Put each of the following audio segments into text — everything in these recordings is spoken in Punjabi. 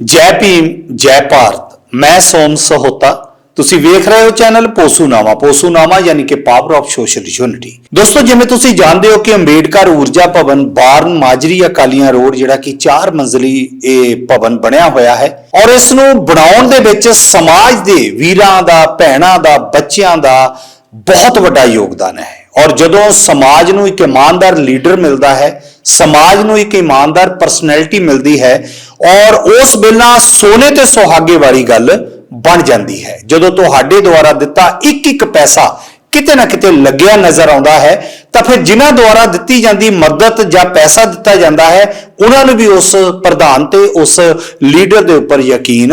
ਜੈ ਭੀਮ, ਜੈ ਭਾਰਤ, ਮੈਂ ਸੋਮ ਸਹੋਤਾ। ਤੁਸੀਂ ਵੇਖ ਰਹੇ ਹੋ ਚੈਨਲ ਪੋਸੂਨਾਮਾ। ਪੋਸੂਨਾਮਾ ਯਾਨੀ ਕਿ ਪਾਵਰ ਆਫ ਸੋਸ਼ਲ ਯੂਨਿਟੀ ਦੋਸਤੋ, ਜਿਵੇਂ ਤੁਸੀਂ ਜਾਣਦੇ ਹੋ ਕਿ ਅੰਬੇਡਕਰ ਊਰਜਾ ਭਵਨ ਬਾਰਨ ਮਾਜਰੀ ਅਕਾਲੀਆਂ ਰੋਡ, ਜਿਹੜਾ ਕਿ 4 ਮੰਜ਼ਲੀ ਇਹ ਭਵਨ ਬਣਿਆ ਹੋਇਆ ਹੈ, ਔਰ ਇਸ ਨੂੰ ਬਣਾਉਣ ਦੇ ਵਿੱਚ ਸਮਾਜ ਦੇ ਵੀਰਾਂ ਦਾ, ਭੈਣਾਂ ਦਾ, ਬੱਚਿਆਂ ਦਾ ਬਹੁਤ ਵੱਡਾ ਯੋਗਦਾਨ ਹੈ। ਔਰ ਜਦੋਂ ਸਮਾਜ ਨੂੰ ਇੱਕ ਇਮਾਨਦਾਰ ਲੀਡਰ ਮਿਲਦਾ ਹੈ, ਸਮਾਜ ਨੂੰ ਇੱਕ ਇਮਾਨਦਾਰ ਪਰਸਨੈਲਿਟੀ ਮਿਲਦੀ ਹੈ, ਔਰ ਉਸ ਬਿਨਾ ਸੋਨੇ ਤੇ ਸੁਹਾਗੇ ਵਾਲੀ ਗੱਲ ਬਣ ਜਾਂਦੀ ਹੈ। ਜਦੋਂ ਤੁਹਾਡੇ ਦੁਆਰਾ ਦਿੱਤਾ ਇੱਕ ਇੱਕ ਪੈਸਾ ਕਿਤੇ ਨਾ ਕਿਤੇ ਲੱਗਿਆ ਨਜ਼ਰ ਆਉਂਦਾ ਹੈ, ਤਾਂ ਫਿਰ ਜਿਨ੍ਹਾਂ ਦੁਆਰਾ ਦਿੱਤੀ ਜਾਂਦੀ ਮਦਦ ਜਾਂ ਪੈਸਾ ਦਿੱਤਾ ਜਾਂਦਾ ਹੈ, ਉਹਨਾਂ ਨੂੰ ਵੀ ਉਸ ਪ੍ਰਧਾਨ ਤੇ, ਉਸ ਲੀਡਰ ਦੇ ਉੱਪਰ ਯਕੀਨ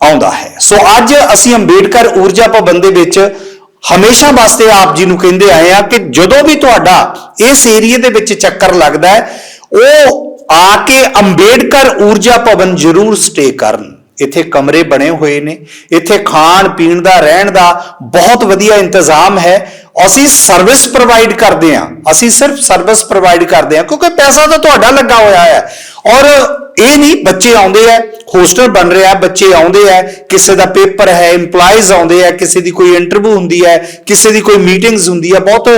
ਆਉਂਦਾ ਹੈ। ਸੋ ਅੱਜ ਅਸੀਂ ਅੰਬੇਡਕਰ ਊਰਜਾ ਭਵਨ ਦੇ ਵਿੱਚ ਹਮੇਸ਼ਾ ਵਾਸਤੇ ਆਪ ਜੀ ਨੂੰ ਕਹਿੰਦੇ ਆਏ ਆ ਕਿ ਜਦੋਂ ਵੀ ਤੁਹਾਡਾ ਇਸ ਏਰੀਏ ਦੇ ਵਿੱਚ ਚੱਕਰ ਲੱਗਦਾ ਹੈ, ਉਹ ਆ ਕੇ ਅੰਬੇਡਕਰ ਊਰਜਾ ਭਵਨ ਜ਼ਰੂਰ ਸਟੇ ਕਰਨ। ਇੱਥੇ ਕਮਰੇ ਬਣੇ ਹੋਏ ਨੇ, ਇੱਥੇ ਖਾਣ, ਪੀਣ ਦਾ, ਰਹਿਣ ਦਾ ਬਹੁਤ ਵਧੀਆ ਇੰਤਜ਼ਾਮ ਹੈ। ਅਸੀਂ ਸਰਵਿਸ ਪ੍ਰੋਵਾਈਡ ਕਰਦੇ ਹਾਂ। ਅਸੀਂ ਸਿਰਫ ਸਰਵਿਸ ਪ੍ਰੋਵਾਈਡ ਕਰਦੇ ਹਾਂ, ਕਿਉਂਕਿ ਪੈਸਾ ਤਾਂ ਤੁਹਾਡਾ ਲੱਗਾ ਹੋਇਆ ਹੈ। ਔਰ ਇਹ ਨਹੀਂ ਬੱਚੇ ਆਉਂਦੇ ਆ, ਹੋਸਟਲ ਬਣ ਰਿਹਾ ਬੱਚੇ ਆਉਂਦੇ ਆ, ਕਿਸੇ ਦਾ ਪੇਪਰ ਹੈ, EMPLOYEES ਆਉਂਦੇ ਆ, ਕਿਸੇ ਦੀ ਕੋਈ ਇੰਟਰਵਿਊ ਹੁੰਦੀ ਹੈ, ਕਿਸੇ ਦੀ ਕੋਈ ਮੀਟਿੰਗਸ ਹੁੰਦੀ ਹੈ ਬਹੁਤ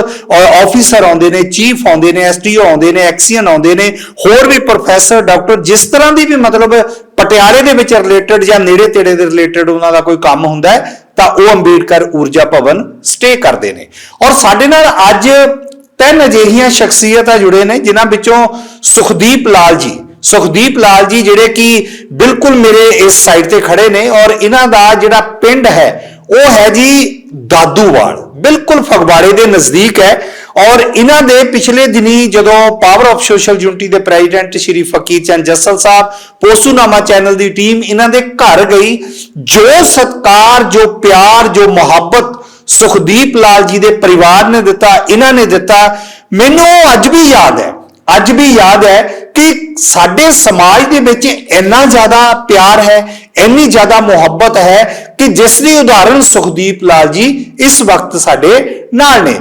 ਆਫੀਸਰ ਆਉਂਦੇ ਨੇ ਚੀਫ ਆਉਂਦੇ ਨੇ ਐਸਟੀਓ ਆਉਂਦੇ ਨੇ ਐਕਸੀਅਨ ਆਉਂਦੇ ਨੇ, ਹੋਰ ਵੀ ਪ੍ਰੋਫੈਸਰ ਡਾਕਟਰ ਜਿਸ ਤਰ੍ਹਾਂ ਦੀ ਵੀ ਮਤਲਬ ਪਟਿਆਲੇ ਦੇ ਵਿੱਚ ਰਿਲੇਟਡ ਜਾਂ ਨੇੜੇ ਤੇੜੇ ਦੇ ਰਿਲੇਟਡ ਉਹਨਾਂ ਦਾ ਕੋਈ ਕੰਮ ਹੁੰਦਾ ਹੈ, ਤਾਂ ਉਹ ਅੰਬੇਡਕਰ ਊਰਜਾ ਭਵਨ ਸਟੇ ਕਰਦੇ ਨੇ। ਔਰ ਸਾਡੇ ਨਾਲ ਅੱਜ ਤਿੰਨ ਅਜਿਹੀਆਂ ਸ਼ਖਸੀਅਤਾਂ ਜੁੜੇ ਨੇ, ਜਿਨ੍ਹਾਂ ਵਿੱਚੋਂ ਸੁਖਦੀਪ ਲਾਲ ਜੀ ਸੁਖਦੀਪ ਲਾਲ ਜੀ, ਜਿਹੜੇ ਕਿ ਬਿਲਕੁਲ ਮੇਰੇ ਇਸ ਸਾਈਡ ਤੇ ਖੜੇ ਨੇ ਔਰ ਇਹਨਾਂ ਦਾ ਜਿਹੜਾ ਪਿੰਡ ਹੈ, ਉਹ ਹੈ ਜੀ ਦਾਦੂਵਾਲ। ਬਿਲਕੁਲ ਫਗਵਾੜੇ ਦੇ ਨਜ਼ਦੀਕ ਹੈ ਔਰ ਇਹਨਾਂ ਦੇ ਪਿਛਲੇ ਦਿਨੀ ਜਦੋਂ ਪਾਵਰ ਆਫ ਸੋਸ਼ਲ ਯੂਨਿਟੀ ਦੇ ਪ੍ਰੈਜ਼ੀਡੈਂਟ ਸ਼੍ਰੀ ਫਕੀਰ ਚੰਦ ਜੱਸਲ ਸਾਹਿਬ ਪੋਸੂਨਾਮਾ ਚੈਨਲ ਦੀ ਟੀਮ ਇਹਨਾਂ ਦੇ ਘਰ ਗਈ, ਜੋ ਸਤਕਾਰ, ਜੋ ਪਿਆਰ, ਜੋ ਮੁਹੱਬਤ ਸੁਖਦੀਪ ਲਾਲ ਜੀ ਦੇ ਪਰਿਵਾਰ ਨੇ ਦਿੱਤਾ, ਇਹਨਾਂ ਨੇ ਦਿੱਤਾ, ਮੈਨੂੰ ਅੱਜ ਵੀ ਯਾਦ ਹੈ। ਅੱਜ ਵੀ ਯਾਦ ਹੈ ਕਿ ਸਾਡੇ ਸਮਾਜ ਦੇ ਵਿੱਚ ਇੰਨਾ ਜ਼ਿਆਦਾ ਪਿਆਰ ਹੈ, ਇੰਨੀ ਜ਼ਿਆਦਾ ਮੁਹੱਬਤ ਹੈ ਕਿ ਜਿਸ ਦੀ ਉਦਾਹਰਣ ਸੁਖਦੀਪ ਲਾਲ ਜੀ ਇਸ ਵਕਤ ਸਾਡੇ ਨਾਲ ਨੇ।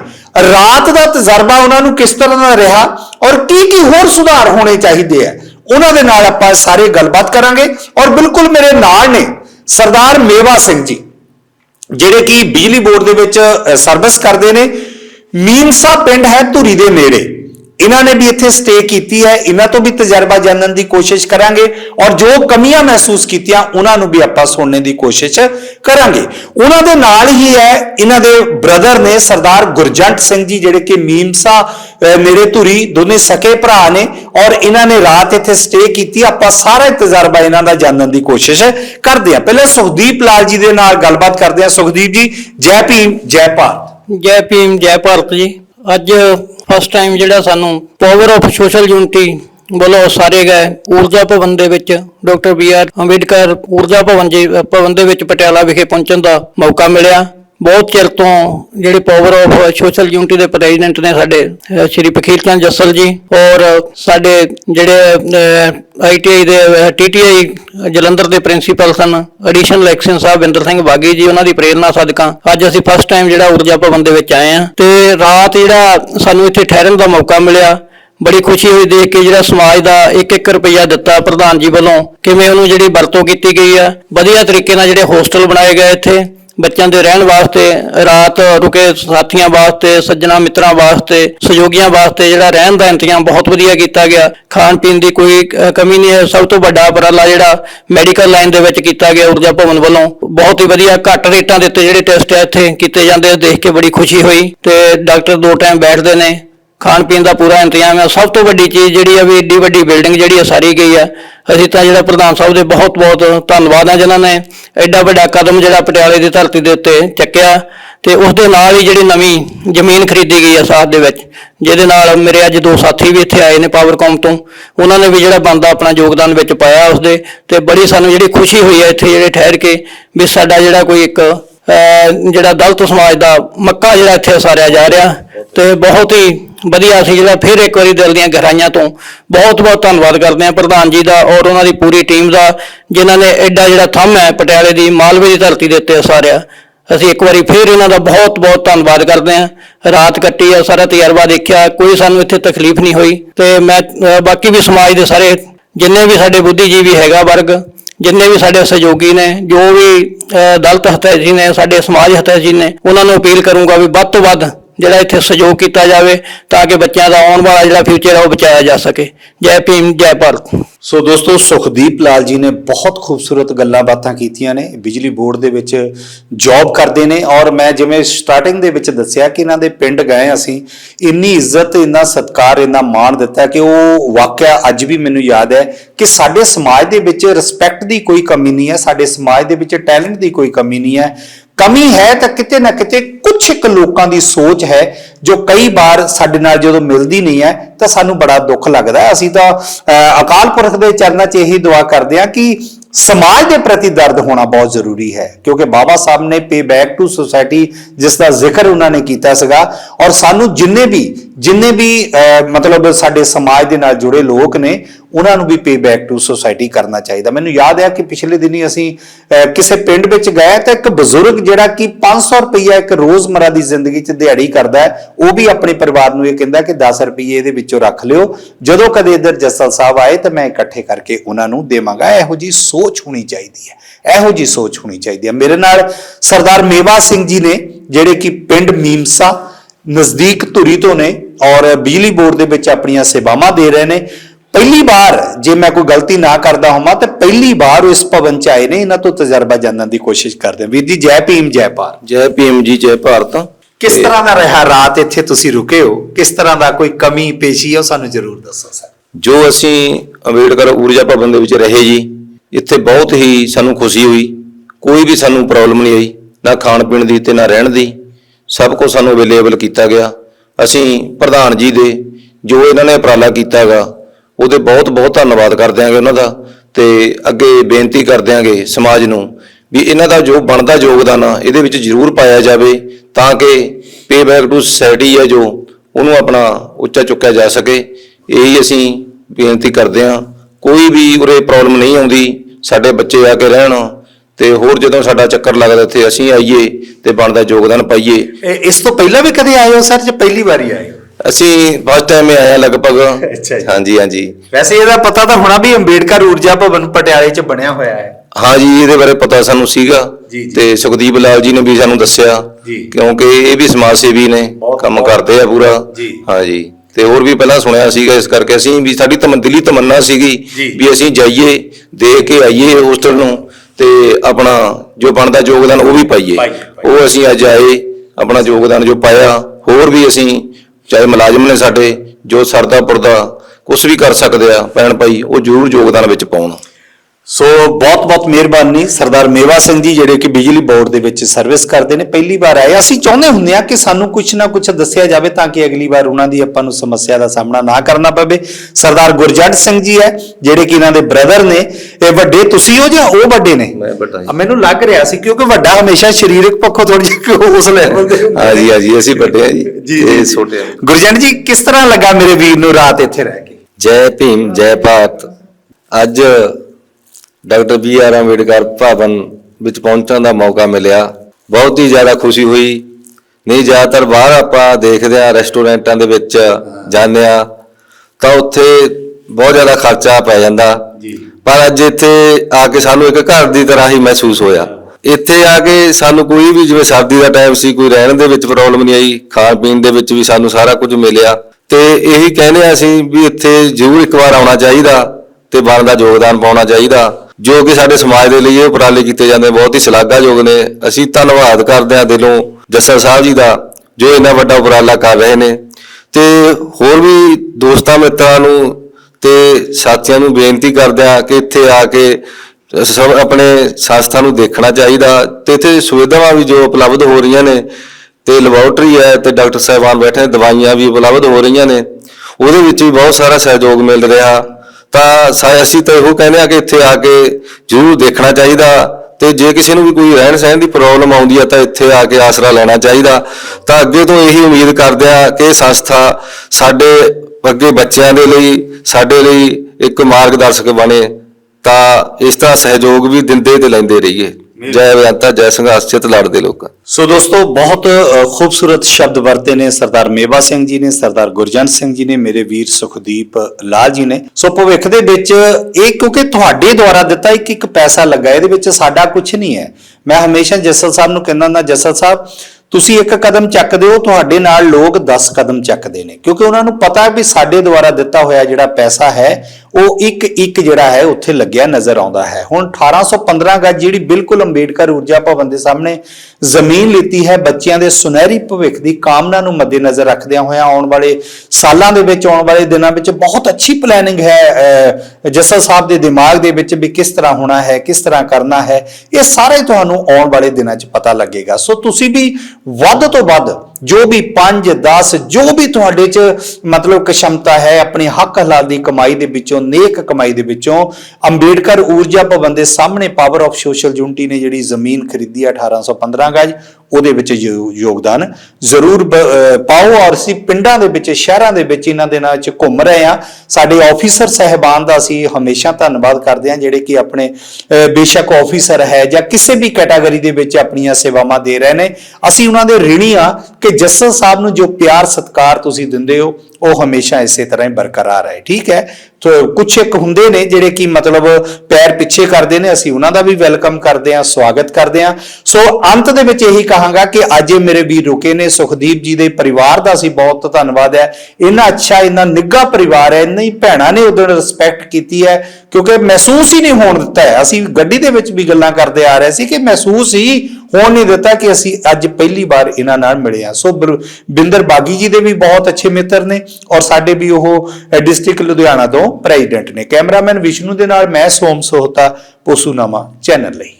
ਰਾਤ ਦਾ ਤਜਰਬਾ ਉਹਨਾਂ ਨੂੰ ਕਿਸ ਤਰ੍ਹਾਂ ਦਾ ਰਿਹਾ ਔਰ ਕੀ ਕੀ ਹੋਰ ਸੁਧਾਰ ਹੋਣੇ ਚਾਹੀਦੇ ਆ, ਉਹਨਾਂ ਦੇ ਨਾਲ ਆਪਾਂ ਸਾਰੇ ਗੱਲਬਾਤ ਕਰਾਂਗੇ ਔਰ ਬਿਲਕੁਲ ਮੇਰੇ ਨਾਲ ਨੇ ਸਰਦਾਰ ਮੇਵਾ ਸਿੰਘ ਜੀ, ਜਿਹੜੇ ਕਿ ਬਿਜਲੀ ਬੋਰਡ ਦੇ ਵਿੱਚ ਸਰਵਿਸ ਕਰਦੇ ਨੇ। ਮੀਨਸਾ ਪਿੰਡ ਹੈ ਧੁਰੀ ਦੇ ਨੇੜੇ। ਇਹਨਾਂ ਨੇ ਵੀ ਇੱਥੇ ਸਟੇ ਕੀਤੀ ਹੈ, ਇਹਨਾਂ ਤੋਂ ਵੀ ਤਜਰਬਾ ਜਾਣਨ ਦੀ ਕੋਸ਼ਿਸ਼ ਕਰਾਂਗੇ ਔਰ ਜੋ ਕਮੀਆਂ ਮਹਿਸੂਸ ਕੀਤੀਆਂ, ਉਹਨਾਂ ਨੂੰ ਵੀ ਆਪਾਂ ਸੁਣਨ ਦੀ ਕੋਸ਼ਿਸ਼ ਕਰਾਂਗੇ। ਉਹਨਾਂ ਦੇ ਨਾਲ ਹੀ ਹੈ, ਇਹਨਾਂ ਦੇ ਬ੍ਰਦਰ ਨੇ ਸਰਦਾਰ ਗੁਰਜੰਟ ਸਿੰਘ ਜੀ, ਜਿਹੜੇ ਕਿ ਮੀਮਸਾ ਮੇਰੇ ਧੁਰੀ, ਦੋਨੇ ਸਕੇ ਭਰਾ ਨੇ ਔਰ ਇਹਨਾਂ ਨੇ ਰਾਤ ਇੱਥੇ ਸਟੇ ਕੀਤੀ। ਆਪਾਂ ਸਾਰਾ ਤਜਰਬਾ ਇਹਨਾਂ ਦਾ ਜਾਣਨ ਦੀ ਕੋਸ਼ਿਸ਼ ਕਰਦੇ ਹਾਂ। ਪਹਿਲਾਂ ਸੁਖਦੀਪ ਲਾਲ ਜੀ ਦੇ ਨਾਲ ਗੱਲਬਾਤ ਕਰਦੇ ਹਾਂ। ਸੁਖਦੀਪ ਜੀ, ਜੈ ਭੀਮ, ਜੈ ਭਾਰਤ। ਜੈ ਭੀਮ, ਜੈ ਭਾਰਤ ਜੀ। ਅੱਜ ਫਸਟ ਟਾਈਮ ਜਿਹੜਾ ਸਾਨੂੰ ਪਾਵਰ ਆਫ ਸੋਸ਼ਲ ਯੂਨਿਟੀ ਵੱਲੋਂ ਸਾਰੇ ਗਏ ਊਰਜਾ ਭਵਨ ਦੇ ਵਿੱਚ ਡਾਕਟਰ ਬੀ ਆਰ ਅੰਬੇਡਕਰ ਊਰਜਾ ਭਵਨ ਜੀ ਭਵਨ ਦੇ ਵਿੱਚ ਪਟਿਆਲਾ ਵਿਖੇ ਪਹੁੰਚਣ ਦਾ ਮੌਕਾ ਮਿਲਿਆ। ਬਹੁਤ ਚਿਰ ਤੋਂ ਜਿਹੜੇ ਪਾਵਰ ਆਫ ਸੋਸ਼ਲ ਯੂਨਿਟੀ ਦੇ ਪ੍ਰੈਜ਼ੀਡੈਂਟ ਨੇ ਸਾਡੇ ਸ਼੍ਰੀ ਪਖੀਰ ਚੰਦ ਜੱਸਲ ਜੀ ਔਰ ਸਾਡੇ ਜਿਹੜੇ ਆਈਟੀਆਈ ਦੇ ਟੀਟੀਆਈ ਜਲੰਧਰ ਦੇ ਪ੍ਰਿੰਸੀਪਲ ਸਨ ਐਡੀਸ਼ਨਲ ਇਲੈਕਸ਼ਨ ਸਾਹਿਬ ਵਿੰਦਰ ਸਿੰਘ ਬਾਗੀ ਜੀ, ਉਹਨਾਂ ਦੀ ਪ੍ਰੇਰਣਾ ਸਦਕਾ ਅੱਜ ਅਸੀਂ ਫਸਟ ਟਾਈਮ ਜਿਹੜਾ ਊਰਜਾ ਭਵਨ ਦੇ ਵਿੱਚ ਆਏ ਆ ਤੇ ਰਾਤ ਜਿਹੜਾ ਸਾਨੂੰ ਇੱਥੇ ਠਹਿਰਨ ਦਾ ਮੌਕਾ ਮਿਲਿਆ, ਬੜੀ ਖੁਸ਼ੀ ਹੋਈ ਦੇਖ ਕੇ ਜਿਹੜਾ ਸਮਾਜ ਦਾ 1-1 ਰੁਪਈਆ ਦਿੱਤਾ ਪ੍ਰਧਾਨ ਜੀ ਵੱਲੋਂ, ਕਿਵੇਂ ਉਹਨੂੰ ਜਿਹੜੀ ਵਰਤੋਂ ਕੀਤੀ ਗਈ ਆ, ਵਧੀਆ ਤਰੀਕੇ ਨਾਲ ਜਿਹੜੇ ਹੋਸਟਲ ਬਣਾਏ ਗਏ ਇੱਥੇ ਬੱਚਿਆਂ ਦੇ ਰਹਿਣ ਵਾਸਤੇ, ਰਾਤ ਰੁਕੇ ਸਾਥੀਆਂ ਵਾਸਤੇ, ਸੱਜਣਾ ਮਿੱਤਰਾਂ ਵਾਸਤੇ, ਸਹਿਯੋਗੀਆਂ ਵਾਸਤੇ ਜਿਹੜਾ ਰਹਿਣ ਦਾ ਇੰਤਜ਼ਾਮ ਬਹੁਤ ਵਧੀਆ ਕੀਤਾ ਗਿਆ। ਖਾਣ ਪੀਣ ਦੀ ਕੋਈ ਕਮੀ ਨਹੀਂ ਹੈ। ਸਭ ਤੋਂ ਵੱਡਾ ਉਪਰਾਲਾ ਜਿਹੜਾ ਮੈਡੀਕਲ ਲਾਈਨ ਦੇ ਵਿੱਚ ਕੀਤਾ ਗਿਆ ਊਰਜਾ ਭਵਨ ਵੱਲੋਂ। ਬਹੁਤ ਹੀ ਵਧੀਆ ਘੱਟ ਰੇਟਾਂ ਦੇ ਉੱਤੇ ਜਿਹੜੇ ਟੈਸਟ ਹੈ ਇੱਥੇ ਕੀਤੇ ਜਾਂਦੇ ਦੇਖ ਕੇ ਬੜੀ ਖੁਸ਼ੀ ਹੋਈ ਤੇ ਡਾਕਟਰ ਦੋ ਟਾਈਮ ਬੈਠਦੇ ਨੇ। ਖਾਣ ਪੀਣ ਦਾ ਪੂਰਾ ਇੰਤਜ਼ਾਮ ਹੈ। ਸਭ ਤੋਂ ਵੱਡੀ ਚੀਜ਼ ਜਿਹੜੀ ਆ ਵੀ ਏਡੀ ਵੱਡੀ ਬਿਲਡਿੰਗ ਜਿਹੜੀ ਆ ਸਾਰੀ ਗਈ ਆ। ਅਸੀਂ ਤਾਂ ਜਿਹੜਾ ਪ੍ਰਧਾਨ ਸਾਹਿਬ ਦੇ ਬਹੁਤ ਬਹੁਤ ਧੰਨਵਾਦ ਆ ਜਿਨ੍ਹਾਂ ਨੇ ਐਡਾ ਵੱਡਾ ਕਦਮ ਜਿਹੜਾ ਪਟਿਆਲੇ ਦੀ ਧਰਤੀ ਦੇ ਉੱਤੇ ਚੱਕਿਆ ਤੇ ਉਸ ਦੇ ਨਾਲ ਹੀ ਜਿਹੜੀ ਨਵੀਂ ਜ਼ਮੀਨ ਖਰੀਦੀ ਗਈ ਆ ਸਾਥ ਦੇ ਵਿੱਚ, ਜਿਹਦੇ ਨਾਲ ਮੇਰੇ ਅੱਜ ਦੋ ਸਾਥੀ ਵੀ ਇੱਥੇ ਆਏ ਨੇ ਪਾਵਰਕਾਮ ਤੋਂ। ਉਹਨਾਂ ਨੇ ਵੀ ਜਿਹੜਾ ਬੰਦਾ ਆਪਣਾ ਯੋਗਦਾਨ ਵਿੱਚ ਪਾਇਆ ਉਸ ਦੇ ਤੇ ਬੜੀ ਸਾਨੂੰ ਜਿਹੜੀ ਖੁਸ਼ੀ ਹੋਈ ਹੈ ਇੱਥੇ ਜਿਹੜੇ ਠਹਿਰ ਕੇ ਵੀ ਸਾਡਾ ਜਿਹੜਾ ਕੋਈ ਇੱਕ ਜਿਹੜਾ ਦਲਤ ਸਮਾਜ ਦਾ ਮੱਕਾ ਜਿਹੜਾ ਇੱਥੇ ਉਸਾਰਿਆ ਜਾ ਰਿਹਾ ਤੇ ਬਹੁਤ ਹੀ ਵਧੀਆ ਸੀ ਜਿਹੜਾ ਫਿਰ ਇੱਕ ਵਾਰੀ ਦਿਲ ਦੀਆਂ ਗਹਿਰਾਈਆਂ ਤੋਂ ਬਹੁਤ ਬਹੁਤ ਧੰਨਵਾਦ ਕਰਦੇ ਹਾਂ ਪ੍ਰਧਾਨ ਜੀ ਦਾ ਔਰ ਉਹਨਾਂ ਦੀ ਪੂਰੀ ਟੀਮ ਦਾ, ਜਿਨ੍ਹਾਂ ਨੇ ਐਡਾ ਜਿਹੜਾ ਥੰਮ ਹੈ ਪਟਿਆਲੇ ਦੀ ਮਾਲਵੇ ਦੀ ਧਰਤੀ ਦੇ ਉੱਤੇ ਉਸਾਰਿਆ। ਅਸੀਂ ਇੱਕ ਵਾਰੀ ਫਿਰ ਇਹਨਾਂ ਦਾ ਬਹੁਤ ਬਹੁਤ ਧੰਨਵਾਦ ਕਰਦੇ ਹਾਂ। ਰਾਤ ਕੱਟੀ ਆ, ਸਾਰਾ ਤਜਰਬਾ ਦੇਖਿਆ, ਕੋਈ ਸਾਨੂੰ ਇੱਥੇ ਤਕਲੀਫ ਨਹੀਂ ਹੋਈ ਤੇ ਮੈਂ ਬਾਕੀ ਵੀ ਸਮਾਜ ਦੇ ਸਾਰੇ ਜਿੰਨੇ ਵੀ ਸਾਡੇ ਬੁੱਧੀਜੀਵੀ ਹੈਗਾ ਵਰਗ, ਜਿੰਨੇ ਵੀ ਸਾਡੇ ਸਹਿਯੋਗੀ ਨੇ, ਜੋ ਵੀ ਦਲਤ ਦਲਿਤ ਨੇ, ਸਾਡੇ ਸਮਾਜ ਹਤੈਸ਼ੀ ਨੇ, ਉਹਨਾਂ ਨੂੰ ਅਪੀਲ ਕਰੂੰਗਾ ਵੀ ਵੱਧ ਤੋਂ ਵੱਧ ਜਿਹੜਾ ਇੱਥੇ ਸਹਿਯੋਗ ਕੀਤਾ ਜਾਵੇ ਤਾਂ ਕਿ ਬੱਚਿਆਂ ਦਾ ਆਉਣ ਵਾਲਾ ਜਿਹੜਾ ਫਿਊਚਰ ਹੈ ਉਹ ਬਚਾਇਆ ਜਾ ਸਕੇ। ਜੈ ਭੀਮ, ਜੈ ਭਾਰਤ। ਸੋ ਦੋਸਤੋ, ਸੁਖਦੀਪ ਲਾਲ ਜੀ ਨੇ ਬਹੁਤ ਖੂਬਸੂਰਤ ਗੱਲਾਂ ਬਾਤਾਂ ਕੀਤੀਆਂ ਨੇ। ਬਿਜਲੀ ਬੋਰਡ ਦੇ ਵਿੱਚ ਜੌਬ ਕਰਦੇ ਨੇ ਔਰ ਮੈਂ ਜਿਵੇਂ ਸਟਾਰਟਿੰਗ ਦੇ ਵਿੱਚ ਦੱਸਿਆ ਕਿ ਇਹਨਾਂ ਦੇ ਪਿੰਡ ਗਏ ਅਸੀਂ, ਇੰਨੀ ਇੱਜ਼ਤ, ਇੰਨਾ ਸਤਿਕਾਰ, ਇੰਨਾ ਮਾਣ ਦਿੱਤਾ ਕਿ ਉਹ ਵਾਕਿਆ ਅੱਜ ਵੀ ਮੈਨੂੰ ਯਾਦ ਹੈ ਕਿ ਸਾਡੇ ਸਮਾਜ ਦੇ ਵਿੱਚ ਰਿਸਪੈਕਟ ਦੀ ਕੋਈ ਕਮੀ ਨਹੀਂ ਹੈ, ਸਾਡੇ ਸਮਾਜ ਦੇ ਵਿੱਚ ਟੈਲੈਂਟ ਦੀ ਕੋਈ ਕਮੀ ਨਹੀਂ ਹੈ। ਕਮੀ ਹੈ ਤਾਂ ਕਿਤੇ ਨਾ ਕਿਤੇ ਕੁਝ ਇੱਕ ਲੋਕਾਂ ਦੀ ਸੋਚ ਹੈ ਜੋ ਕਈ ਵਾਰ ਸਾਡੇ ਨਾਲ ਜਦੋਂ ਮਿਲਦੀ ਨਹੀਂ ਹੈ ਤਾਂ ਸਾਨੂੰ ਬੜਾ ਦੁੱਖ ਲੱਗਦਾ ਹੈ। ਅਸੀਂ ਤਾਂ ਅਕਾਲ ਪੁਰਖ ਦੇ ਚਰਨਾਂ 'ਚ ਇਹੀ ਦੁਆ ਕਰਦੇ ਹਾਂ ਕਿ ਸਮਾਜ ਦੇ ਪ੍ਰਤੀ ਦਰਦ ਹੋਣਾ ਬਹੁਤ ਜ਼ਰੂਰੀ ਹੈ। ਕਿਉਂਕਿ ਬਾਬਾ ਸਾਹਿਬ ਨੇ ਪੇ ਬੈਕ ਟੂ ਸੋਸਾਇਟੀ ਜਿਸ ਦਾ ਜ਼ਿਕਰ ਉਹਨਾਂ ਨੇ ਕੀਤਾ ਸੀਗਾ ਔਰ ਸਾਨੂੰ ਜਿੰਨੇ ਵੀ ਜਿੰਨੇ ਵੀ ਮਤਲਬ ਸਾਡੇ ਸਮਾਜ ਦੇ ਨਾਲ ਜੁੜੇ ਲੋਕ ਨੇ, ਉਹਨਾਂ ਨੂੰ ਵੀ ਪੇ ਬੈਕ ਟੂ ਸੋਸਾਇਟੀ ਕਰਨਾ ਚਾਹੀਦਾ। ਮੈਨੂੰ ਯਾਦ ਹੈ ਕਿ ਪਿਛਲੇ ਦਿਨੀ ਅਸੀਂ ਕਿਸੇ ਪਿੰਡ ਵਿੱਚ ਗਏ ਤਾਂ ਇੱਕ ਬਜ਼ੁਰਗ ਜਿਹੜਾ ਕਿ 500 ਰੁਪਈਆ ਇੱਕ ਰੋਜ਼ਮਰਾ ਦੀ ਜ਼ਿੰਦਗੀ 'ਚ ਦਿਹਾੜੀ ਕਰਦਾ ਹੈ, ਉਹ ਵੀ ਆਪਣੇ ਪਰਿਵਾਰ ਨੂੰ ਇਹ ਕਹਿੰਦਾ ਕਿ 10 ਰੁਪਈਏ ਇਹਦੇ ਵਿੱਚੋਂ ਰੱਖ ਲਿਓ। ਜਦੋਂ ਕਦੇ ਇੱਧਰ ਜੱਸਲ ਸਾਹਿਬ ਆਏ ਤਾਂ ਮੈਂ ਇਕੱਠੇ ਕਰਕੇ ਉਹਨਾਂ ਨੂੰ ਦੇਵਾਂਗਾ। ਇਹੋ ਜੀ ਸੋਚ ਹੋਣੀ ਚਾਹੀਦੀ ਹੈ। ਇਹੋ ਜੀ ਸੋਚ ਹੋਣੀ ਚਾਹੀਦੀ ਹੈ। ਮੇਰੇ ਨਾਲ ਸਰਦਾਰ ਮੇਵਾ ਸਿੰਘ ਜੀ ਨੇ, ਜਿਹੜੇ ਕਿ ਪਿੰਡ ਮੀਮਸਾ ਨਜ਼ਦੀਕ ਧੁਰੀ ਤੋਂ ਨੇ ਔਰ ਬਿਜਲੀ ਬੋਰਡ ਦੇ ਵਿੱਚ ਆਪਣੀਆਂ ਸੇਵਾਵਾਂ ਦੇ ਰਹੇ ਨੇ। ਪਹਿਲੀ ਵਾਰ ਜੇ ਮੈਂ ਕੋਈ ਗਲਤੀ ਨਾ ਕਰਦਾ ਹੋਵਾਂ ਤਾਂ ਪਹਿਲੀ ਵਾਰ ਇਸ ਭਵਨ ਚ ਆਏ ਨੇ। ਇਹਨਾਂ ਤੋਂ ਤਜਰਬਾ ਜਾਣਨ ਦੀ ਕੋਸ਼ਿਸ਼ ਕਰਦੇ ਹਾਂ। ਵੀਰ ਜੀ ਜੈ ਭੀਮ ਜੈ ਭਾਰਤ। ਜੈ ਭੀਮ ਜੀ ਜੈ ਭਾਰਤ। ਕਿਸ ਤਰ੍ਹਾਂ ਦਾ ਰਿਹਾ ਰਾਤ ਇੱਥੇ ਤੁਸੀਂ ਰੁਕੇ ਹੋ? ਕਿਸ ਤਰ੍ਹਾਂ ਦਾ ਕੋਈ ਕਮੀ ਪੇਸ਼ੀ ਹੈ ਉਹ ਸਾਨੂੰ ਜ਼ਰੂਰ ਦੱਸੋ ਸਰ। ਜੋ ਅਸੀਂ ਅੰਬੇਡਕਰ ਊਰਜਾ ਭਵਨ ਦੇ ਵਿੱਚ ਰਹੇ ਜੀ ਇੱਥੇ ਬਹੁਤ ਹੀ ਸਾਨੂੰ ਖੁਸ਼ੀ ਹੋਈ। ਕੋਈ ਵੀ ਸਾਨੂੰ ਪ੍ਰੋਬਲਮ ਨਹੀਂ ਆਈ। ਨਾ ਖਾਣ ਪੀਣ ਦੀ ਤੇ ਨਾ ਰਹਿਣ ਦੀ। ਸਭ ਕੁਝ ਸਾਨੂੰ ਅਵੇਲੇਬਲ ਕੀਤਾ ਗਿਆ। ਅਸੀਂ ਪ੍ਰਧਾਨ ਜੀ ਦੇ ਜੋ ਇਹਨਾਂ ਨੇ ਉਪਰਾਲਾ ਕੀਤਾ ਹੈਗਾ, ਉਹਦੇ ਬਹੁਤ ਬਹੁਤ ਧੰਨਵਾਦ ਕਰਦੇ ਹਾਂਗੇ ਉਹਨਾਂ ਦਾ ਤੇ ਅੱਗੇ ਬੇਨਤੀ ਕਰਦੇ ਹਾਂਗੇ ਸਮਾਜ ਨੂੰ ਵੀ ਇਹਨਾਂ ਦਾ ਜੋ ਬਣਦਾ ਯੋਗਦਾਨ ਆ, ਇਹਦੇ ਵਿੱਚ ਜ਼ਰੂਰ ਪਾਇਆ ਜਾਵੇ ਤਾਂ ਕਿ ਪੇ ਬੈਕ ਟੂ ਸੋਸਾਇਟੀ ਹੈ ਜੋ, ਉਹਨੂੰ ਆਪਣਾ ਉੱਚਾ ਚੁੱਕਿਆ ਜਾ ਸਕੇ। ਇਹੀ ਅਸੀਂ ਬੇਨਤੀ ਕਰਦੇ ਹਾਂ। ਕੋਈ ਵੀ ਉਰੇ ਪ੍ਰੋਬਲਮ ਨਹੀਂ ਆਉਂਦੀ, ਸਾਡੇ ਬੱਚੇ ਆ ਕੇ ਰਹਿਣ। ਤੇ ਹੋਰ ਜਦੋਂ ਸਾਡਾ ਚੱਕਰ ਲੱਗਦਾ ਇੱਥੇ ਅਸੀਂ ਆਈਏ ਤੇ ਬਣਦਾ ਯੋਗਦਾਨ ਪਾਈਏ ਇਹ- ਇਸ ਤੋਂ ਪਹਿਲਾਂ ਵੀ ਕਦੇ ਆਏ ਹੋ ਸਰ ਜਾਂ ਪਹਿਲੀ ਵਾਰੀ ਆਏ ਹੋ ਅਸੀਂ ਫਸਟ ਟਾਈਮ ਆਏ ਹਾਂ ਲਗਭਗ ਅੱਛਾ ਜੀ। ਹਾਂਜੀ ਹਾਂਜੀ ਵੈਸੇ ਇਹਦਾ ਪਤਾ ਤਾਂ ਹੋਣਾ ਵੀ ਅੰਬੇਡਕਰ ਊਰਜਾ ਭਵਨ ਪਟਿਆਲੇ 'ਚ ਬਣਿਆ ਹੋਇਆ ਹੈ ਹਾਂਜੀ ਇਹਦੇ ਬਾਰੇ ਪਤਾ ਸਾਨੂੰ ਸੀਗਾ ਜੀ, ਜੀ। ਤੇ ਸੁਖਦੀਪ ਲਾਲ ਜੀ ਨੇ ਵੀ ਸਾਨੂੰ ਦੱਸਿਆ ਜੀ। ਕਿਉਂਕਿ ਇਹ ਵੀ ਸਮਾਜ ਸੇਵੀ ਨੇ ਬਹੁਤ- ਕੰਮ ਬਹੁਤ। ਕਰਦੇ ਆ ਪੂਰਾ ਜੀ। ਹਾਂਜੀ ਤੇ ਹੋਰ ਵੀ ਪਹਿਲਾਂ ਸੁਣਿਆ ਸੀਗਾ ਇਸ ਕਰਕੇ ਅਸੀਂ ਵੀ ਸਾਡੀ ਤਮਨ ਦਿਲੀ ਤਮੰਨਾ ਸੀਗੀ ਜੀ। ਵੀ ਅਸੀਂ ਜਾਈਏ ਦੇਖ ਕੇ ਆਈਏ ਹੋਸਟਲ ਨੂੰ ਤੇ ਆਪਣਾ ਜੋ ਬਣਦਾ ਯੋਗਦਾਨ ਉਹ ਵੀ ਪਾਈਏ। ਉਹ ਅਸੀਂ ਅੱਜ ਆਏ ਆਪਣਾ ਯੋਗਦਾਨ ਜੋ ਪਾਇਆ ਹੋਰ ਵੀ ਅਸੀਂ ਚਾਹੇ ਮੁਲਾਜ਼ਮ ਨੇ ਸਾਡੇ ਜੋ ਸਰਦਾ ਪੁਰਦਾ ਕੁਝ ਵੀ ਕਰ ਸਕਦੇ ਆ ਭੈਣ ਭਾਈ ਉਹ ਜ਼ਰੂਰ ਯੋਗਦਾਨ ਵਿੱਚ ਪਾਉਣ ਸੋ ਬਹੁਤ ਬਹੁਤ ਮਿਹਰਬਾਨੀ ਸਰਦਾਰ ਮੇਵਾ ਸਿੰਘ ਜੀ ਜਿਹੜੇ ਕਿ ਬਿਜਲੀ ਬੋਰਡ ਦੇ ਵਿੱਚ ਸਰਵਿਸ ਕਰਦੇ ਨੇ। ਪਹਿਲੀ ਵਾਰ ਆਏ ਅਸੀਂ ਚਾਹੁੰਦੇ ਹੁੰਦੇ ਆ ਕਿ ਸਾਨੂੰ ਕੁਝ ਨਾ ਕੁਝ ਦੱਸਿਆ ਜਾਵੇ ਤਾਂ ਕਿ ਅਗਲੀ ਵਾਰ ਉਹਨਾਂ ਦੀ ਆਪਾਂ ਨੂੰ ਸਮੱਸਿਆ ਦਾ ਸਾਹਮਣਾ ਨਾ ਕਰਨਾ ਪਵੇ। ਸਰਦਾਰ ਗੁਰਜੰਟ ਸਿੰਘ ਜੀ ਹੈ ਜਿਹੜੇ ਕਿ ਇਹਨਾਂ ਦੇ ਬ੍ਰਦਰ ਨੇ। ਇਹ ਵੱਡੇ ਤੁਸੀਂ ਹੋ ਜਾਂ ਉਹ ਵੱਡੇ ਨੇ? ਮੈਂ ਵੱਡਾ ਜੀ। ਆ, ਮੈਨੂੰ ਲੱਗ ਰਿਹਾ ਸੀ ਕਿਉਂਕਿ ਵੱਡਾ ਹਮੇਸ਼ਾ ਸਰੀਰਕ ਪੱਖੋਂ ਥੋੜੀ ਜਿਹੀ ਉਸ ਲੈਵਲ ਦੇ ਹੁੰਦੇ ਨੇ। ਹਾਂਜੀ ਹਾਂਜੀ ਅਸੀਂ ਵੱਡੇ ਆ ਜੀ ਜੀ ਇਹ ਜੀ। ਛੋਟੇ ਆ। ਗੁਰਜੰਟ ਜੀ ਕਿਸ ਤਰ੍ਹਾਂ ਲੱਗਾ ਮੇਰੇ ਵੀਰ ਨੂੰ ਰਾਤ ਇੱਥੇ ਰਹਿ ਕੇ? ਜੈ ਭੀਮ ਜੈ ਭਾਰਤ। ਅੱਜ doctor B R Ambedkar Bhawan ਵਿੱਚ ਪਹੁੰਚਣ ਦਾ ਮੌਕਾ ਮਿਲਿਆ। ਬਹੁਤ ਹੀ ਜ਼ਿਆਦਾ ਖੁਸ਼ੀ ਹੋਈ। ਨਹੀਂ ਜ਼ਿਆਦਾਤਰ ਬਾਹਰ ਆਪਾਂ ਦੇਖਦੇ ਆ ਰੈਸਟੋਰੈਂਟਾਂ ਦੇ ਵਿੱਚ ਜਾਂਦੇ ਆ ਤਾਂ ਉੱਥੇ ਬਹੁਤ ਜ਼ਿਆਦਾ ਖਰਚਾ ਪੈ ਜਾਂਦਾ। ਜੀ। ਪਰ ਅੱਜ ਇੱਥੇ ਆ ਕੇ ਸਾਨੂੰ ਇੱਕ ਘਰ ਦੀ ਤਰ੍ਹਾਂ ਹੀ ਮਹਿਸੂਸ ਹੋਇਆ। ਇੱਥੇ ਆ ਕੇ ਸਾਨੂੰ ਕੋਈ ਵੀ ਜਿਵੇਂ ਸਰਦੀ ਦਾ ਟਾਈਮ ਸੀ ਕੋਈ ਰਹਿਣ ਦੇ ਵਿੱਚ ਪ੍ਰੋਬਲਮ ਨਹੀਂ ਆਈ ਖਾਣ ਪੀਣ ਦੇ ਵਿੱਚ ਵੀ ਸਾਨੂੰ ਸਾਰਾ ਕੁਝ ਮਿਲਿਆ। ਤੇ ਇਹੀ ਕਹਿੰਦੇ ਆ ਅਸੀਂ ਵੀ ਇੱਥੇ ਜ਼ਰੂਰ ਇੱਕ ਵਾਰ ਆਉਣਾ ਚਾਹੀਦਾ ਤੇ ਬਣਦਾ ਯੋਗਦਾਨ ਪਾਉਣਾ ਚਾਹੀਦਾ। ਜੋ ਕਿ ਸਾਡੇ ਸਮਾਜ ਦੇ ਲਈ ਇਹ ਉਪਰਾਲੇ ਕੀਤੇ ਜਾਂਦੇ ਬਹੁਤ ਹੀ ਸ਼ਲਾਘਾਯੋਗ ਨੇ। ਅਸੀਂ ਧੰਨਵਾਦ ਕਰਦੇ ਹਾਂ ਦਿਲੋਂ ਜੱਸਰ ਸਾਹਿਬ ਜੀ ਦਾ, ਜੋ ਇੰਨਾ ਵੱਡਾ ਉਪਰਾਲਾ ਕਰ ਰਹੇ ਨੇ। ਤੇ ਹੋਰ ਵੀ ਦੋਸਤਾਂ, ਮਿੱਤਰਾਂ ਨੂੰ ਤੇ ਸਾਥੀਆਂ ਨੂੰ ਬੇਨਤੀ ਕਰਦੇ ਆ ਕਿ ਇੱਥੇ ਆ ਕੇ ਸਭ ਆਪਣੇ ਸੰਸਥਾ ਨੂੰ ਦੇਖਣਾ ਚਾਹੀਦਾ। ਤੇ ਇੱਥੇ ਸੁਵਿਧਾਵਾਂ ਵੀ ਜੋ ਉਪਲਬਧ ਹੋ ਰਹੀਆਂ ਨੇ, ਤੇ ਲੈਬੋਰਟਰੀ ਹੈ ਤੇ ਡਾਕਟਰ ਸਾਹਿਬਾਨ ਬੈਠੇ ਦਵਾਈਆਂ ਵੀ ਉਪਲਬਧ ਹੋ ਰਹੀਆਂ ਨੇ। ਉਹਦੇ ਵਿੱਚ ਵੀ ਬਹੁਤ ਸਾਰਾ ਸਹਿਯੋਗ ਮਿਲ ਰਿਹਾ। ਤਾਂ ਸਾ- ਅਸੀਂ ਤਾਂ ਇਹੋ ਕਹਿੰਦੇ ਆ ਕਿ ਇੱਥੇ ਆ ਕੇ ਜ਼ਰੂਰ ਦੇਖਣਾ ਚਾਹੀਦਾ ਤੇ ਜੇ ਕਿਸੇ ਨੂੰ ਵੀ ਕੋਈ ਰਹਿਣ ਸਹਿਣ ਦੀ ਪ੍ਰੋਬਲਮ ਆਉਂਦੀ ਹੈ ਤਾਂ ਇੱਥੇ ਆ ਕੇ ਆਸਰਾ ਲੈਣਾ ਚਾਹੀਦਾ। ਤਾਂ ਅੱਗੇ ਤੋਂ ਇਹੀ ਉਮੀਦ ਕਰਦੇ ਆ ਕਿ ਇਹ ਸੰਸਥਾ ਸਾਡੇ ਅੱਗੇ ਬੱਚਿਆਂ ਦੇ ਲਈ, ਸਾਡੇ ਲਈ ਇੱਕ ਮਾਰਗਦਰਸ਼ਕ ਬਣੇ ਤਾਂ ਇਸ ਦਾ ਸਹਿਯੋਗ ਵੀ ਦਿੰਦੇ ਤੇ ਲੈਂਦੇ ਰਹੀਏ। ਜੈ ਬੇਅੰਤਾ ਜੈ ਸੰਘਰਸ਼ ਚਿਤ ਲੜਦੇ ਲੋਕਾਂ। ਸੋ ਦੋਸਤੋ, ਬਹੁਤ ਖੂਬਸੂਰਤ ਸ਼ਬਦ ਵਰਤੇ ਨੇ ਸਰਦਾਰ ਮੇਵਾ ਸਿੰਘ ਜੀ ਨੇ, ਸਰਦਾਰ ਗੁਰਜੰਟ ਸਿੰਘ ਜੀ ਨੇ, ਮੇਰੇ ਵੀਰ ਸੁਖਦੀਪ ਲਾਲ ਜੀ ਨੇ। ਸੋ ਭਵਿੱਖ ਦੇ ਵਿੱਚ ਇਹ ਕਿਉਂਕਿ ਤੁਹਾਡੇ ਦੁਆਰਾ ਦਿੱਤਾ ਇੱਕ ਇੱਕ ਪੈਸਾ ਲੱਗਾ, ਇਹਦੇ ਵਿੱਚ ਸਾਡਾ ਕੁਝ ਨਹੀਂ ਹੈ। ਮੈਂ ਹਮੇਸ਼ਾ ਜਸਲ ਸਾਹਿਬ ਨੂੰ ਕਹਿੰਦਾ ਹੁੰਦਾ, ਜਸਲ ਸਾਹਿਬ, ਤੁਸੀਂ ਇੱਕ ਕਦਮ ਚੱਕਦੇ ਹੋ, ਤੁਹਾਡੇ ਨਾਲ ਲੋਕ 10 ਕਦਮ ਚੱਕਦੇ ਨੇ। ਕਿਉਂਕਿ ਉਹਨਾਂ ਨੂੰ ਪਤਾ ਵੀ ਸਾਡੇ ਦੁਆਰਾ ਦਿੱਤਾ ਹੋਇਆ ਜਿਹੜਾ ਪੈਸਾ ਹੈ ਉਹ ਇੱਕ ਇੱਕ ਜਿਹੜਾ ਹੈ ਉੱਥੇ ਲੱਗਿਆ ਨਜ਼ਰ ਆਉਂਦਾ ਹੈ। ਹੁਣ 1815 ਗੱਜ ਜਿਹੜੀ ਬਿਲਕੁਲ ਅੰਬੇਡਕਰ ਊਰਜਾ ਭਵਨ ਦੇ ਸਾਹਮਣੇ ਜ਼ਮੀਨ ਲਿੱਤੀ ਹੈ ਬੱਚਿਆਂ ਦੇ ਸੁਨਹਿਰੀ ਭਵਿੱਖ ਦੀ ਕਾਮਨਾ ਨੂੰ ਮੱਦੇਨਜ਼ਰ ਰੱਖਦਿਆਂ ਹੋਇਆਂ ਆਉਣ ਵਾਲੇ ਸਾਲਾਂ ਦੇ ਵਿੱਚ ਆਉਣ ਵਾਲੇ ਦਿਨਾਂ ਵਿੱਚ ਬਹੁਤ ਅੱਛੀ ਪਲੈਨਿੰਗ ਹੈ। ਅਹ, ਜੱਸਲ ਸਾਹਿਬ ਦੇ ਦਿਮਾਗ ਦੇ ਵਿੱਚ ਵੀ ਕਿਸ ਤਰ੍ਹਾਂ ਹੋਣਾ ਹੈ ਕਿਸ ਤਰ੍ਹਾਂ ਕਰਨਾ ਹੈ ਇਹ ਸਾਰੇ ਤੁਹਾਨੂੰ ਆਉਣ ਵਾਲੇ ਦਿਨਾਂ 'ਚ ਪਤਾ ਲੱਗੇਗਾ। ਸੋ ਤੁਸੀਂ ਵੀ ਵੱਧ ਤੋਂ ਵੱਧ ਜੋ ਵੀ 5 10 ਜੋ ਵੀ ਤੁਹਾਡੇ 'ਚ ਮਤਲਬ ਕਸ਼ਮਤਾ ਹੈ, ਆਪਣੇ ਹੱਕ ਹਲਾਲ ਦੀ ਕਮਾਈ ਦੇ ਵਿੱਚੋਂ, ਨੇਕ ਕਮਾਈ ਦੇ ਵਿੱਚੋਂ, ਅੰਬੇਡਕਰ ਊਰਜਾ ਭਵਨ ਦੇ ਸਾਹਮਣੇ ਪਾਵਰ ਆਫ ਸੋਸ਼ਲ ਯੂਨਿਟੀ ਨੇ ਜਿਹੜੀ ਜ਼ਮੀਨ ਖਰੀਦੀ ਹੈ 1815 ਗਜ ਉਹਦੇ ਵਿੱਚ ਯੋ- ਯੋਗਦਾਨ ਜ਼ਰੂਰ ਪਾਓ ਔਰ ਅਸੀਂ ਪਿੰਡਾਂ ਦੇ ਵਿੱਚ, ਸ਼ਹਿਰਾਂ ਦੇ ਵਿੱਚ ਇਹਨਾਂ ਦੇ ਨਾਲ ਚ ਘੁੰਮ ਰਹੇ ਆ ਸਾਡੇ ਆਫੀਸਰ ਸਹਿਬਾਨ ਦਾ ਅਸੀਂ ਹਮੇਸ਼ਾ ਧੰਨਵਾਦ ਕਰਦੇ ਹਾਂ, ਜਿਹੜੇ ਕਿ ਆਪਣੇ ਬੇਸ਼ੱਕ ਆਫੀਸਰ ਹੈ ਜਾਂ ਕਿਸੇ ਵੀ ਕੈਟਾਗਰੀ ਦੇ ਵਿੱਚ ਆਪਣੀਆਂ ਸੇਵਾਵਾਂ ਦੇ ਰਹੇ ਨੇ। ਅਸੀਂ ਉਹਨਾਂ ਦੇ ਰਿਣੀ ਆ ਕਿ ਜੱਸਲ ਸਾਹਿਬ ਨੂੰ ਜੋ ਪਿਆਰ ਸਤਿਕਾਰ ਤੁਸੀਂ ਦਿੰਦੇ ਹੋ ਉਹ ਹਮੇਸ਼ਾ ਇਸੇ ਤਰ੍ਹਾਂ ਹੀ ਬਰਕਰਾਰ ਹੈ, ਠੀਕ ਹੈ? ਤੋ ਕੁਛ ਇੱਕ ਹੁੰਦੇ ਨੇ ਜਿਹੜੇ ਕਿ ਮਤਲਬ ਪੈਰ ਪਿੱਛੇ ਕਰਦੇ ਨੇ, ਅਸੀਂ ਉਹਨਾਂ ਦਾ ਵੀ ਵੈਲਕਮ ਕਰਦੇ ਹਾਂ, ਸਵਾਗਤ ਕਰਦੇ ਹਾਂ। ਸੋ ਅੰਤ ਦੇ ਵਿੱਚ ਇਹੀ ਕਹਾਂਗਾ ਕਿ ਅੱਜ ਇਹ ਮੇਰੇ ਵੀਰ ਰੁਕੇ ਨੇ, ਸੁਖਦੀਪ ਜੀ ਦੇ ਪਰਿਵਾਰ ਦਾ ਅਸੀਂ ਬਹੁਤ ਧੰਨਵਾਦ ਹੈ। ਇੰਨਾ ਅੱਛਾ, ਇੰਨਾ ਨਿੱਘਾ ਪਰਿਵਾਰ ਹੈ ਇੰਨੀ ਭੈਣਾਂ ਨੇ ਉਦੋਂ ਰਿਸਪੈਕਟ ਕੀਤੀ ਹੈ, ਕਿਉਂਕਿ ਮਹਿਸੂਸ ਹੀ ਨਹੀਂ ਹੋਣ ਦਿੱਤਾ ਹੈ। ਅਸੀਂ ਗੱਡੀ ਦੇ ਵਿੱਚ ਵੀ ਗੱਲਾਂ ਕਰਦੇ ਆ ਰਹੇ ਸੀ ਕਿ ਮਹਿਸੂਸ ਹੀ ਹੋਣ ਨਹੀਂ ਦਿੱਤਾ ਕਿ ਅਸੀਂ ਅੱਜ ਪਹਿਲੀ ਵਾਰ ਇਹਨਾਂ ਨਾਲ ਮਿਲੇ ਹਾਂ। ਸੋ ਬਰ- ਬਿੰਦਰ ਬਾਗੀ ਜੀ ਦੇ ਵੀ ਬਹੁਤ ਅੱਛੇ ਮਿੱਤਰ ਨੇ। ਔਰ ਸਾਡੇ ਵੀ ਉਹ ਡਿਸਟ੍ਰਿਕਟ ਲੁਧਿਆਣਾ ਤੋਂ ਪ੍ਰੈਜ਼ੀਡੈਂਟ ਨੇ। ਕੈਮਰਾਮੈਨ ਵਿਸ਼ਨੂੰ ਦੇ ਨਾਲ ਮੈਂ ਸੋਮ ਸੋਹਤਾ, ਪੋਸੂਨਾਮਾ ਚੈਨਲ ਲਈ।